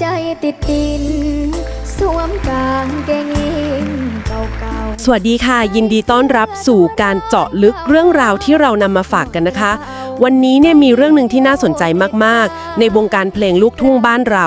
ใจติดดิน สวมกางเกงยีนเก่าๆ สวัสดีค่ะ ยินดีต้อนรับสู่การเจาะลึกเรื่องราวที่เรานำมาฝากกันนะคะ วันนี้เนี่ยมีเรื่องหนึ่งที่น่าสนใจมากๆ ในวงการเพลงลูกทุ่งบ้านเรา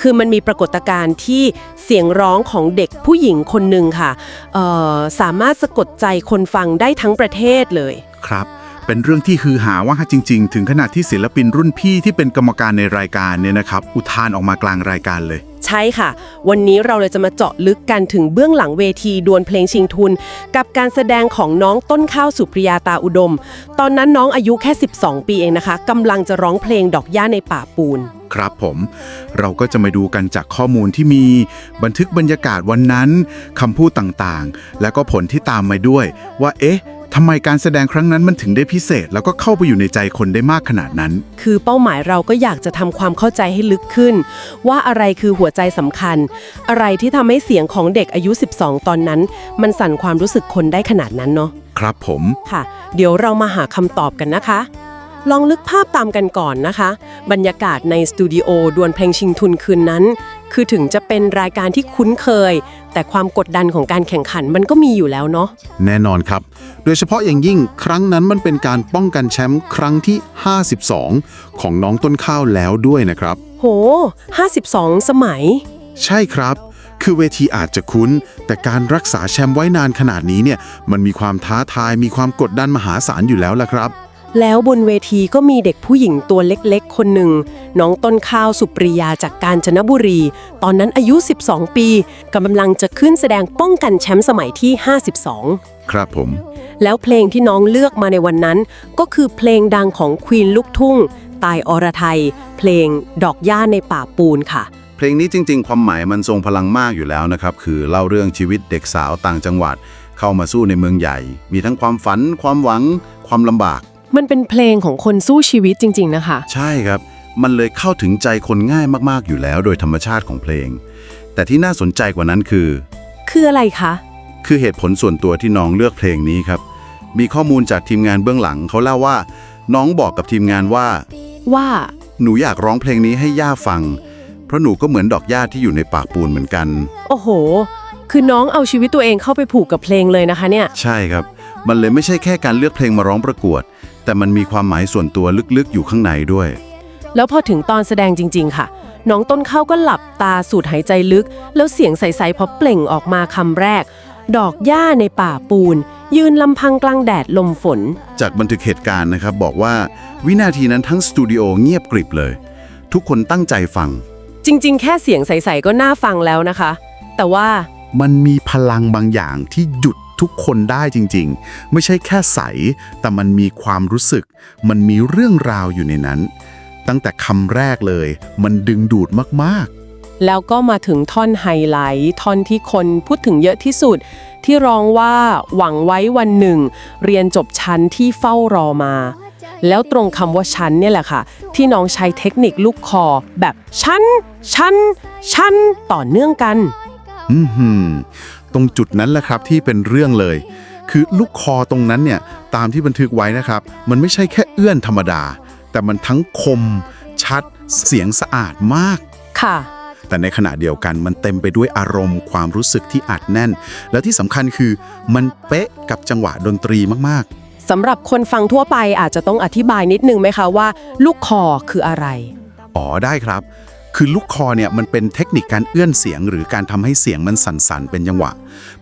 คือมันมีปรากฏการณ์ที่เสียงร้องของเด็กผู้หญิงคนหนึ่งค่ะเอ่อสามารถสะกดใจคนฟังได้ทั้งประเทศเลยครับ เป็นเรื่องที่ฮือหาว่าจริง ๆ ถึงขนาดที่ศิลปินรุ่นพี่ที่เป็นกรรมการในรายการเนี่ยนะครับ อุทานออกมากลางรายการเลย ใช่ค่ะ วันนี้เราเลยจะมาเจาะลึกกันถึงเบื้องหลังเวทีดวลเพลงชิงทุน กับการแสดงของน้องต้นข้าวสุปริยาตาอุดม ตอนนั้นน้องอายุแค่ 12 ปีเองนะคะกำลังจะร้องเพลงดอกย่าในป่าปูน ครับผม เราก็จะมาดูกันจากข้อมูลที่มีบันทึกบรรยากาศวันนั้นคำพูดต่างๆ แล้วก็ผลที่ตามมาด้วยว่าเอ๊ะ ทำไมการแสดงครั้งนั้นมันถึงได้พิเศษ แล้วก็เข้าไปอยู่ในใจคนได้มากขนาดนั้น คือเป้าหมายเราก็อยากจะทำความเข้าใจให้ลึกขึ้น ว่าอะไรคือหัวใจสำคัญ อะไรที่ทำให้เสียงของเด็กอายุ 12 ตอนนั้น มันสั่นความรู้สึกคนได้ขนาดนั้นเนาะครับผม ค่ะ เดี๋ยวเรามาหาคำตอบกันนะคะ ลองลึกภาพตามกันก่อนนะคะ บรรยากาศในสตูดิโอดวลเพลงชิงทุนคืนนั้น คือถึงจะเป็นรายการที่คุ้นเคย แต่ความกดดันของการแข่งขันมันก็มีอยู่แล้วเนาะแน่นอนครับ โดยเฉพาะอย่างยิ่งครั้งนั้นมันเป็นการป้องกันแชมป์ครั้งที่ 52 ของน้องต้นข้าวแล้วด้วยนะครับ โห 52 สมัย ใช่ครับ คือเวทีอาจจะคุ้น แต่การรักษาแชมป์ไว้นานขนาดนี้เนี่ย มันมีความท้าทาย มีความกดดันมหาศาลอยู่แล้วล่ะครับ แล้วบนเวทีก็มีเด็กผู้หญิงตัวเล็กๆ คนหนึ่ง น้องต้นข้าวสุปริยาจากกาญจนบุรี ตอนนั้นอายุ 12 ปีกำลังจะขึ้นแสดงป้องกันแชมป์สมัยที่ 52 ครับผม แล้วเพลงที่น้องเลือกมาในวันนั้น ก็คือเพลงดังของควีนลูกทุ่ง ตายอรไทย เพลงดอกย่าในป่าปูนค่ะ เพลงนี้จริง ๆ ความหมายมันทรงพลังมากอยู่แล้วนะครับคือเล่าเรื่องชีวิตเด็กสาวต่างจังหวัด เข้ามาสู้ในเมืองใหญ่ มีทั้งความฝัน ความหวัง ความลำบาก มันเป็นเพลงของคนสู้ชีวิตจริง ๆ นะคะ ใช่ครับ มันเลยเข้าถึงใจคนง่ายมากๆอยู่แล้วโดยธรรมชาติของเพลง แต่ที่น่าสนใจกว่านั้นคือ คืออะไรคะ คือเหตุผลส่วนตัวที่น้องเลือกเพลงนี้ครับ มีข้อมูลจากทีมงานเบื้องหลังเขาเล่าว่า น้องบอกกับทีมงานว่า ว่า หนูอยากร้องเพลงนี้ให้ย่าฟัง เพราะหนูก็เหมือนดอกหญ้าที่อยู่ในปากปูนเหมือนกัน โอ้โห คือน้องเอาชีวิตตัวเองเข้าไปผูกกับเพลงเลยนะคะเนี่ย ใช่ครับ มันเลยไม่ใช่แค่การเลือกเพลงมาร้องประกวด แต่มันมีความหมายส่วนตัวลึกๆอยู่ข้างในด้วย แล้วพอถึงตอนแสดงจริง ๆ ค่ะ น้องต้นข้าวก็หลับตาสูดหายใจลึก แล้วเสียงใส ๆ พอเปล่งออกมาคำแรก ดอกหญ้าในป่าปูน ยืนลำพังกลางแดดลมฝน จากบันทึกเหตุการณ์นะครับบอกว่าวินาทีนั้นทั้งสตูดิโอเงียบกริบเลย ทุกคนตั้งใจฟัง จริง ๆ แค่เสียงใส ๆ ก็น่าฟังแล้วนะคะ แต่ว่ามันมีพลังบางอย่างที่หยุด ทุกคนได้จริงๆ ไม่ใช่แค่ใส แต่มันมีความรู้สึก มันมีเรื่องราวอยู่ในนั้น ตั้งแต่คำแรกเลย มันดึงดูดมากๆ แล้วก็มาถึงท่อนไฮไลท์ท่อนที่คนพูดถึงเยอะที่สุด ที่ร้องว่าหวังไว้วันหนึ่ง เรียนจบชั้นที่เฝ้ารอมา แล้วตรงคำว่าชั้นเนี่ยแหละค่ะ ที่น้องใช้เทคนิคลูกคอแบบชั้นชั้นชั้นต่อเนื่องกัน อือหือ ตรงจุดนั้นแหละครับที่เป็นเรื่องเลย คือลูกคอตรงนั้นเนี่ยตามที่บันทึกไว้นะครับ มันไม่ใช่แค่เอื้อนธรรมดา แต่มันทั้งคม ชัด เสียงสะอาดมาก ค่ะ แต่ในขณะเดียวกันมันเต็มไปด้วยอารมณ์ ความรู้สึกที่อัดแน่น และที่สำคัญคือมันเป๊ะกับจังหวะดนตรีมากสำหรับคนฟังทั่วไปอาจจะต้องอธิบายนิดนึงไหมคะว่า ลูกคอคืออะไร ๆ อ๋อได้ครับ คือลูกคอเนี่ยมันเป็นเทคนิคการเอื้อนเสียง หรือการทำให้เสียงมันสั่นๆเป็นจังหวะ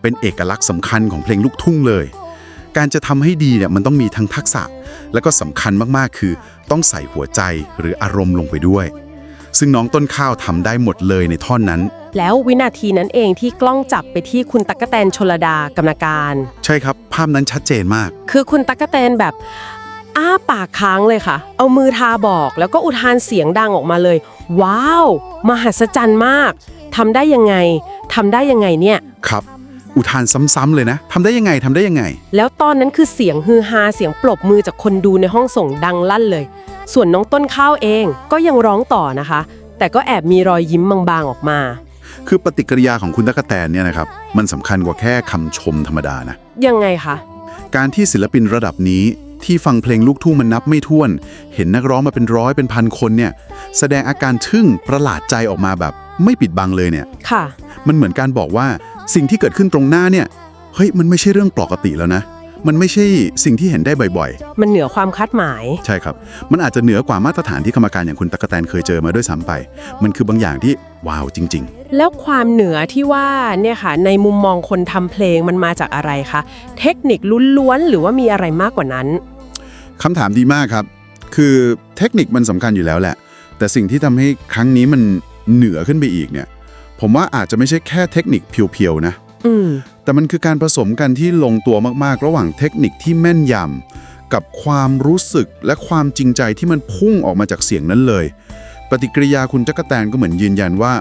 เป็นเอกลักษณ์สำคัญของเพลงลูกทุ่งเลย การจะทำให้ดีเนี่ยมันต้องมีทั้งทักษะ แล้วก็สำคัญมากๆคือ ต้องใส่หัวใจหรืออารมณ์ลงไปด้วย ซึ่งน้องต้นข้าวทำได้หมดเลยในท่อนนั้น แล้ววินาทีนั้นเองที่กล้องจับไปที่คุณตั๊กกะแตนชลดากรรมการ ใช่ครับ ภาพนั้นชัดเจนมาก คือคุณตั๊กกะแตนแบบ อ้าปากค้างเลยค่ะ เอามือทาบอก แล้วก็อุทานเสียงดังออกมาเลย ว้าว มหัศจรรย์มากทำได้ยังไงทำได้ยังไงเนี่ย ครับ อุทานซ้ำๆเลยนะทำได้ยังไงทำได้ยังไง แล้วตอนนั้นคือเสียงฮือฮาเสียงปรบมือจากคนดูในห้องส่งดังลั่นเลย ส่วนน้องต้นข้าวเองก็ยังร้องต่อนะคะ แต่ก็แอบมีรอยยิ้มบางๆออกมา คือปฏิกิริยาของคุณตั๊กแตนเนี่ยนะครับมันสำคัญกว่าแค่คำชมธรรมดานะยังไงคะ การที่ศิลปินระดับนี้ ที่ฟังเพลงลูกทุ่งมันนับไม่ถ้วน เห็นนักร้องมาเป็นร้อยเป็นพันคนเนี่ย แสดงอาการทึ่งประหลาดใจออกมาแบบไม่ปิดบังเลยเนี่ย ค่ะ มันเหมือนการบอกว่าสิ่งที่เกิดขึ้นตรงหน้าเนี่ย เฮ้ย มันไม่ใช่เรื่องปกติแล้วนะ มันไม่ใช่สิ่งที่เห็นได้บ่อยมันเหนือความคาดหมาย ๆ ใช่ครับ มันอาจจะเหนือกว่ามาตรฐานที่กรรมการอย่างคุณตะกะแตนเคยเจอมาด้วยซ้ำไป มันคือบางอย่างที่ว้าวจริงแล้วความเหนือที่ว่าเนี่ยค่ะ ในมุมมองคนทำเพลงมันมาจากอะไรคะ เทคนิคล้วนๆหรือว่ามีอะไรมากกว่านั้นๆ คำถามดีมากครับ คือเทคนิคมันสำคัญอยู่แล้วแหละ แต่สิ่งที่ทำให้ครั้งนี้มันเหนือขึ้นไปอีกเนี่ย ผมว่าอาจจะไม่ใช่แค่เทคนิคเพียวๆนะอืมแต่มันคือการผสมกันที่ลงตัวมากๆ ระหว่างเทคนิคที่แม่นยำกับความรู้สึกและความจริงใจที่มันพุ่งออกมาจากเสียงนั้นเลย ปฏิกิริยาคุณจักรแตนก็เหมือนยืนยันว่า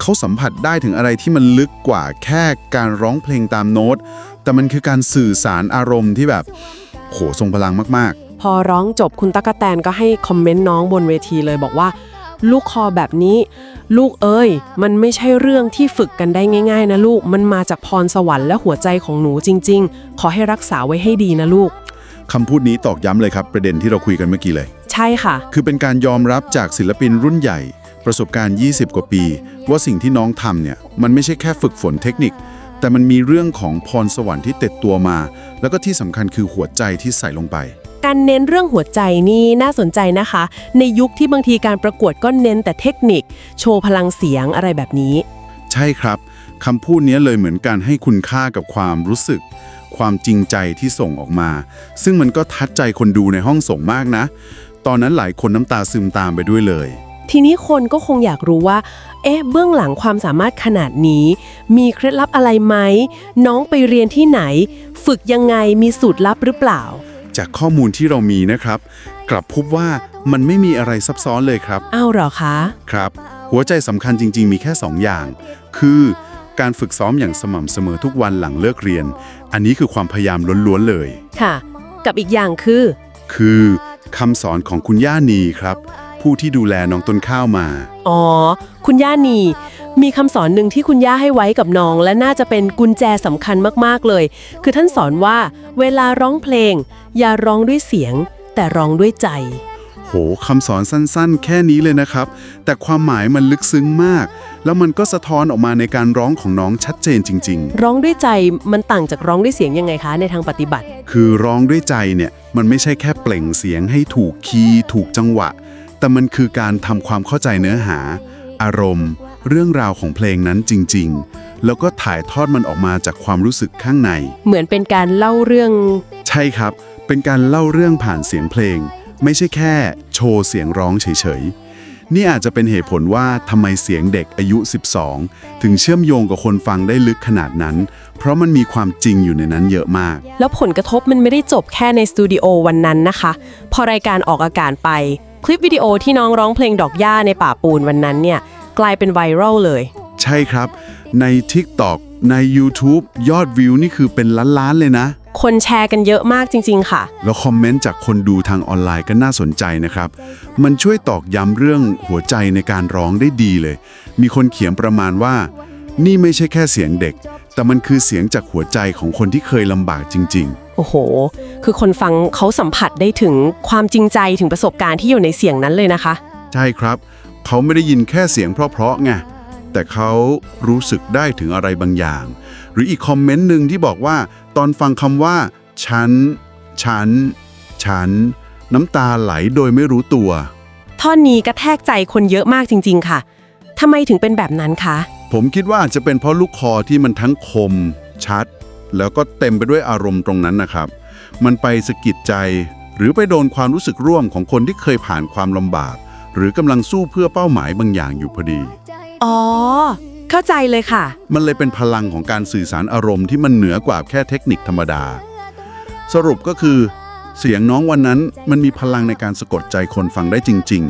เขาสัมผัสได้ถึงอะไรที่มันลึกกว่าแค่การร้องเพลงตามโน้ต แต่มันคือการสื่อสารอารมณ์ที่แบบ โหทรงพลังมาก พอร้องจบคุณตั๊กแตนก็ให้คอมเมนต์น้องบนเวทีเลยบอกว่า ลูกคอแบบนี้ ลูกเอ้ย มันไม่ใช่เรื่องที่ฝึกกันได้ง่าย ๆ นะลูก มันมาจากพรสวรรค์และหัวใจของหนูจริง ๆ ขอให้รักษาไว้ให้ดีนะลูกๆคำพูดนี้ตอกย้ำเลยครับ ประเด็นที่เราคุยกันเมื่อกี้เลย ใช่ค่ะ คือเป็นการยอมรับจากศิลปินรุ่นใหญ่ ประสบการณ์ 20 กว่าปี ว่าสิ่งที่น้องทำเนี่ยมันไม่ใช่แค่ฝึกฝนเทคนิค แต่มันมีเรื่องของพรสวรรค์ที่ติดตัวมา แล้วก็ที่สำคัญคือหัวใจที่ใส่ลงไป การเน้นเรื่องหัวใจนี่น่าสนใจนะคะ ในยุคที่บางทีการประกวดก็เน้นแต่เทคนิค โชว์พลังเสียงอะไรแบบนี้ ใช่ครับคำพูดนี้เลยเหมือนการให้คุณค่ากับความรู้สึก ความจริงใจที่ส่งออกมา ซึ่งมันก็ทัดใจคนดูในห้องส่งมากนะ ตอนนั้นหลายคนน้ำตาซึมตามไปด้วยเลย ทีนี้คนก็คงอยากรู้ว่า เอ๊ะเบื้องหลังความสามารถขนาดนี้ มีเคล็ดลับอะไรไหม น้องไปเรียนที่ไหน ฝึกยังไงมีสูตรลับหรือเปล่า จากข้อมูลที่เรามีนะครับ กลับพบว่ามันไม่มีอะไรซับซ้อนเลยครับ อ้าวเหรอคะ ครับ หัวใจสำคัญจริง ๆ มีแค่ 2 อย่าง คือการฝึกซ้อมอย่างสม่ำเสมอทุกวันหลังเลิกเรียน อันนี้คือความพยายามล้วนๆเลย ค่ะ กับอีกอย่างคือ คือคำสอนของคุณย่านีครับ ผู้ที่ดูแลน้องต้นข้าวมา อ๋อ คุณย่านี มีคำสอนหนึ่งที่คุณย่าให้ไว้กับน้อง และน่าจะเป็นกุญแจสำคัญมากๆเลย คือท่านสอนว่าเวลาร้องเพลง อย่าร้องด้วยเสียง แต่ร้องด้วยใจ โหคำสอนสั้นๆ แค่นี้เลยนะครับ แต่ความหมายมันลึกซึ้งมาก แล้วมันก็สะท้อนออกมาในการร้องของน้องชัดเจนจริงร้องด้วยใจมันต่างจากร้องด้วยเสียงยังไงคะ ในทางปฏิบัติๆคือร้องด้วยใจเนี่ยมันไม่ใช่แค่เปล่งเสียงให้ถูกคีย์ถูกจังหวะ แต่มันคือการทำความเข้าใจเนื้อหา อารมณ์ เรื่องราวของเพลงนั้นจริง ๆ แล้วก็ถ่ายทอดมันออกมาจากความรู้สึกข้างใน เหมือนเป็นการเล่าเรื่อง ใช่ครับ เป็นการเล่าเรื่องผ่านเสียงเพลง ไม่ใช่แค่ โชว์เสียงร้องเฉยๆ นี่อาจจะเป็นเหตุผลว่าทำไมเสียงเด็กอายุ 12 ถึงเชื่อมโยงกับคนฟังได้ลึกขนาดนั้น เพราะมันมีความจริงอยู่ในนั้นเยอะมาก แล้วผลกระทบมันไม่ได้จบแค่ในสตูดิโอวันนั้นนะคะ พอรายการออกอากาศไป คลิปวิดีโอที่น้องร้องเพลงดอกหญ้าในป่าปูนวันนั้นเนี่ย กลายเป็นไวรัลเลย ใช่ครับ ใน TikTok ใน YouTube ยอดวิวนี่คือเป็นล้านๆเลยนะ คนแชร์กันเยอะมากจริง ๆ ค่ะ แล้วคอมเมนต์จากคนดูทางออนไลน์ก็น่าสนใจนะครับ มันช่วยตอกย้ำเรื่องหัวใจในการร้องได้ดีเลย มีคนเขียนประมาณว่า นี่ไม่ใช่แค่เสียงเด็ก แต่มันคือเสียงจากหัวใจของคนที่เคยลำบากจริง โอ้โห คือคนฟังเขาสัมผัสได้ถึงความจริงใจถึงประสบการณ์ที่อยู่ในเสียงนั้นเลยนะคะ ๆ ใช่ครับ เขาไม่ได้ยินแค่เสียงเพราะๆไงแต่เขารู้สึกได้ถึงอะไรบางอย่าง หรืออีกคอมเมนต์หนึ่งที่บอกว่า ตอนฟังคำว่า ฉัน ฉัน ฉัน น้ำตาไหลโดยไม่รู้ตัว ท่อนนี้กระแทกใจคนเยอะมากจริง ๆ ค่ะทำไมถึงเป็นแบบนั้นคะ ผมคิดว่าอาจจะเป็นเพราะลูกคอที่มันทั้งคม ชัด แล้วก็เต็มไปด้วยอารมณ์ตรงนั้นนะครับ มันไปสะกิดใจ หรือไปโดนความรู้สึกร่วมของคนที่เคยผ่านความลำบาก หรือกำลังสู้เพื่อเป้าหมายบางอย่างอยู่พอดี อ๋อ เข้าใจเลยค่ะ มันเลยเป็นพลังของการสื่อสารอารมณ์ที่มันเหนือกว่าแค่เทคนิคธรรมดา สรุปก็คือ เสียงน้องวันนั้นมันมีพลังในการสะกดใจคนฟังได้จริง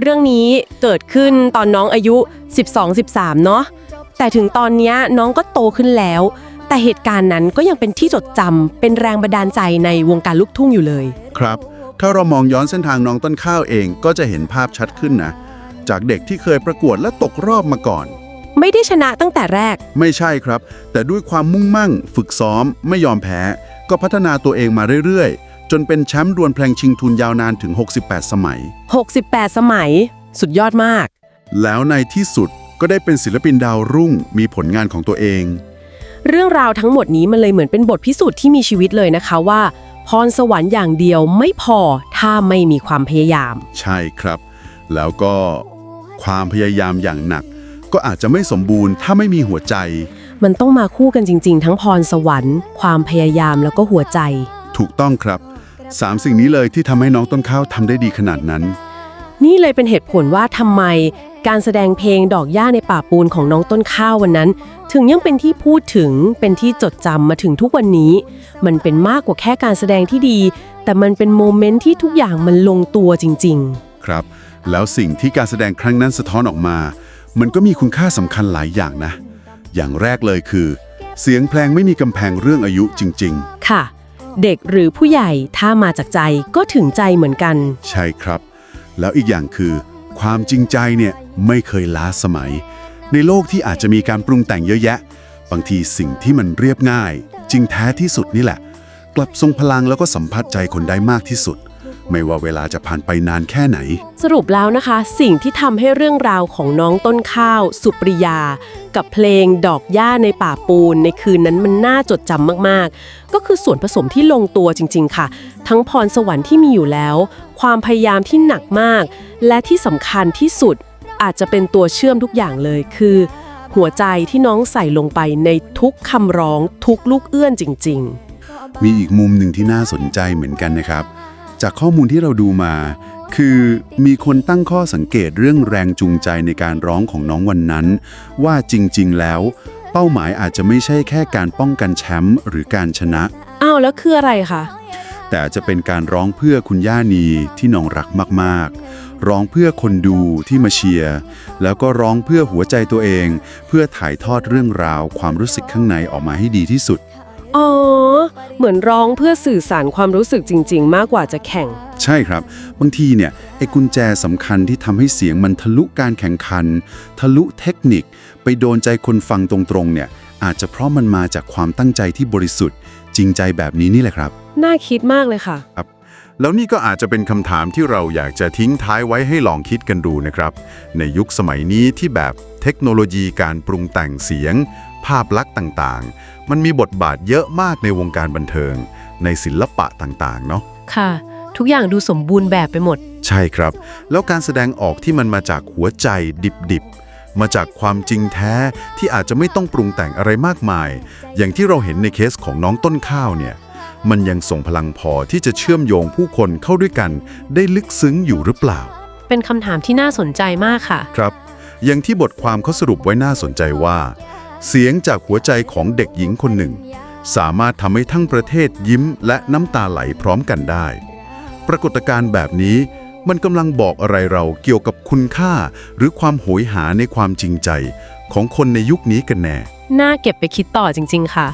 เรื่องนี้เกิดขึ้นตอนน้องอายุ 12-13 เนาะแต่ถึงตอนเนี้ยน้องก็โตขึ้นแล้ว แต่เหตุการณ์นั้นก็ยังเป็นที่จดจำเป็นแรงบันดาลใจในวงการลูกทุ่งอยู่เลยๆครับ ถ้าเรามองย้อนเส้นทางน้องต้นข้าวเองก็จะเห็นภาพชัดขึ้นนะ จากเด็กที่เคยประกวดและตกรอบมาก่อน ไม่ได้ชนะตั้งแต่แรก ไม่ใช่ครับ แต่ด้วยความมุ่งมั่ง ฝึกซ้อม ไม่ยอมแพ้ ก็พัฒนาตัวเองมาเรื่อยๆ จนเป็นแชมป์ดวลเพลงชิงทุนยาวนานถึง 68 สมัย 68 สมัย สุดยอดมาก แล้วในที่สุดก็ได้เป็นศิลปินดาวรุ่งมีผลงานของตัวเอง เรื่องราวทั้งหมดนี้มันเลยเหมือนเป็นบทพิสูจน์ที่มีชีวิตเลยนะคะว่า พรสวรรค์อย่างเดียวไม่พอถ้าไม่มีความพยายาม ใช่ครับ แล้วก็ความพยายามอย่างหนัก ก็อาจจะไม่สมบูรณ์ถ้าไม่มีหัวใจ มันต้องมาคู่กันจริง ๆ ทั้งพรสวรรค์ ความพยายามแล้วก็หัวใจ ถูกต้องครับ สามสิ่งนี้เลยที่ทำให้น้องต้นข้าวทำได้ดีขนาดนั้น นี่เลยเป็นเหตุผลว่าทำไม การแสดงเพลงดอกหญ้าในป่าปูนของน้องต้นข้าววันนั้น ถึงยังเป็นที่พูดถึงเป็นที่จดจำมาถึงทุกวันนี้ มันเป็นมากกว่าแค่การแสดงที่ดี แต่มันเป็นโมเมนต์ที่ทุกอย่างมันลงตัวจริง ครับ แล้วสิ่งที่การแสดงครั้งนั้นสะท้อนออกมา มันก็มีคุณค่าสำคัญหลายอย่างนะ อย่างแรกเลยคือ เสียงเพลงไม่มีกำแพงเรื่องอายุจริง ๆ ค่ะ เด็กหรือผู้ใหญ่ถ้ามาจากใจก็ถึงใจเหมือนกัน ใช่ครับ แล้วอีกอย่างคือ ความจริงใจเนี่ยไม่เคยล้าสมัย ในโลกที่อาจจะมีการปรุงแต่งเยอะแยะ บางทีสิ่งที่มันเรียบง่าย จริงแท้ที่สุดนี่แหละ กลับทรงพลังแล้วก็สัมผัสใจคนได้มากที่สุด ไม่ว่าเวลาจะผ่านไปนานแค่ไหน สรุปแล้วนะคะ สิ่งที่ทำให้เรื่องราวของน้องต้นข้าว สุปริยา กับเพลงดอกหญ้าในป่าปูน ในคืนนั้นมันน่าจดจำมากๆ ก็คือส่วนผสมที่ลงตัวจริง ๆ ค่ะ ทั้งพรสวรรค์ที่มีอยู่แล้ว ความพยายามที่หนักมาก และที่สำคัญที่สุดอาจจะเป็นตัวเชื่อมทุกอย่างเลยคือ หัวใจที่น้องใส่ลงไปในทุกคำร้องทุกลูกเอื้อนจริง ๆ มีอีกมุมหนึ่งที่น่าสนใจเหมือนกันนะครับ จากข้อมูลที่เราดูมา คือมีคนตั้งข้อสังเกตเรื่องแรงจูงใจในการร้องของน้องวันนั้น ว่าจริง ๆ แล้ว เป้าหมายอาจจะไม่ใช่แค่การป้องกันแชมป์หรือการชนะ อ้าวแล้วคืออะไรคะแต่อาจจะเป็นการร้องเพื่อคุณย่านีที่น้องรักมากๆ ร้องเพื่อคนดูที่มาเชียร์ แล้วก็ร้องเพื่อหัวใจตัวเอง เพื่อถ่ายทอดเรื่องราวความรู้สึกข้างในออกมาให้ดีที่สุด อ๋อ เหมือนร้องเพื่อสื่อสารความรู้สึกจริง ๆ มากกว่าจะแข่ง ใช่ครับ บางทีเนี่ยไอ้กุญแจสำคัญที่ทำให้เสียงมันทะลุการแข่งขัน ทะลุเทคนิค ไปโดนใจคนฟังตรงๆเนี่ยอาจจะเพราะมันมาจากความตั้งใจที่บริสุทธิ์ จริงใจแบบนี้นี่แหละครับ น่าคิดมากเลยค่ะ แล้วนี่ก็อาจจะเป็นคำถามที่เราอยากจะทิ้งท้ายไว้ให้ลองคิดกันดูนะครับ ในยุคสมัยนี้ที่แบบเทคโนโลยีการปรุงแต่งเสียง ภาพลักษณ์ต่างๆ มันมีบทบาทเยอะมากในวงการบันเทิง ในศิลปะต่างๆ เนาะค่ะ ทุกอย่างดูสมบูรณ์แบบไปหมด ใช่ครับ แล้วการแสดงออกที่มันมาจากหัวใจดิบๆ มาจากความจริงแท้ที่อาจจะไม่ต้องปรุงแต่งอะไรมากมาย อย่างที่เราเห็นในเคสของน้องต้นข้าวเนี่ย มันยังส่งพลังพอที่จะเชื่อมโยงผู้คนเข้าด้วยกัน ได้ลึกซึ้งอยู่หรือเปล่า เป็นคำถามที่น่าสนใจมากค่ะ ครับ อย่างที่บทความเขาสรุปไว้น่าสนใจว่า เสียงจากหัวใจของเด็กหญิงคนหนึ่ง สามารถทำให้ทั้งประเทศยิ้มและน้ำตาไหลพร้อมกันได้ ปรากฏการณ์แบบนี้มันกำลังบอกอะไรเราเกี่ยวกับคุณค่า หรือความโหยหาในความจริงใจ ของคนในยุคนี้กันแน่ น่าเก็บไปคิดต่อจริง ๆ ค่ะ